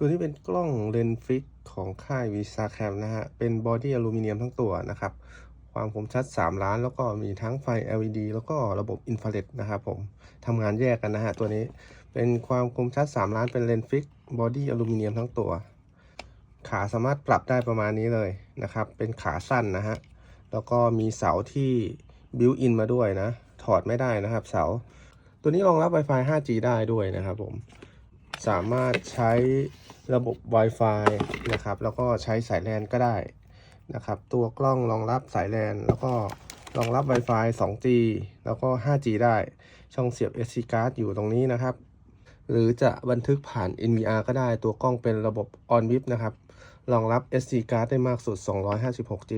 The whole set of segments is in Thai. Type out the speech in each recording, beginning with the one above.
ตัวนี้เป็นกล้องเลนส์ฟิกของค่ายวีซาแคมนะฮะ เป็นบอดี้อลูมิเนียมทั้งตัวนะครับ ความคมชัด 3 ล้าน แล้วก็มีทั้งไฟ LED แล้วก็ระบบอินฟราเรดนะครับผมทำงานแยกกันนะฮะ ตัวนี้เป็นความคมชัด 3 ล้านเป็นเลนส์ฟิกบอดี้อลูมิเนียมทั้งตัว ขาสามารถปรับได้ประมาณนี้เลยนะครับ เป็นขาสั้นนะฮะ แล้วก็มีเสาที่บิวอินมาด้วยนะ ถอดไม่ได้นะครับเสา ตัวนี้รองรับ Wi-Fi 5G ได้ด้วยนะครับผม สามารถใช้ระบบ Wi-Fi นะครับ แล้วก็ใช้สายแลนก็ได้นะครับ ตัวกล้องรองรับสายแลนแล้วก็รองรับ Wi-Fi 2G แล้วก็ 5G ได้ ช่องเสียบ SD card อยู่ตรงนี้นะครับ หรือจะบันทึกผ่าน NVR ก็ได้ ตัวกล้องเป็นระบบ On VIP นะครับ รองรับ SD card ได้มากสุด 256 g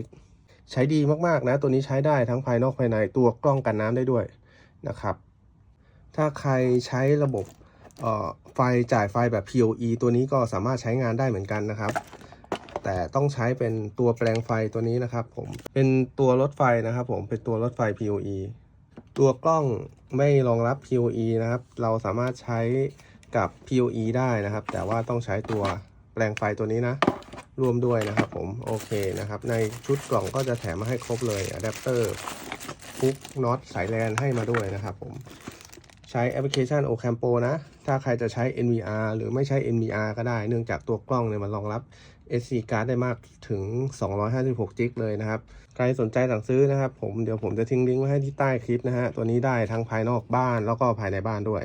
ใช้ดีมากๆนะ ตัวนี้ใช้ได้ทั้งภายนอกภายใน ตัวกล้องกันน้ำได้ด้วยนะครับ ถ้าใครใช้ระบบ ไฟจ่ายไฟแบบ PoE ตัวนี้ก็สามารถใช้งานได้เหมือนกันนะครับ แต่ต้องใช้เป็นตัวแปลงไฟตัวนี้นะครับ ผมเป็นตัวรถไฟนะครับ ผมเป็นตัวรถไฟ PoE ตัวกล้องไม่รองรับ PoE นะครับ เราสามารถใช้กับ PoE ได้นะครับ แต่ว่าต้องใช้ตัวแปลงไฟตัวนี้นะรวมด้วยนะครับผมโอเคนะครับ ในชุดกล่องก็จะแถมมาให้ครบเลยอะแดปเตอร์ฟุกน็อตสายแลนให้มาด้วยนะครับผม ใช้แอปพลิเคชัน Ocampo นะ ถ้าใครจะใช้ NVR หรือไม่ใช้ NVR ก็ได้ เนื่องจากตัวกล้องเนี่ยมันรองรับ SD card ได้มากถึง 256จิกเลยนะครับ ใครสนใจสั่งซื้อนะครับ ผมเดี๋ยวผมจะทิ้งลิงก์ไว้ให้ที่ใต้คลิปนะฮะ ตัวนี้ได้ทั้งภายนอกบ้านแล้วก็ภายในบ้านด้วย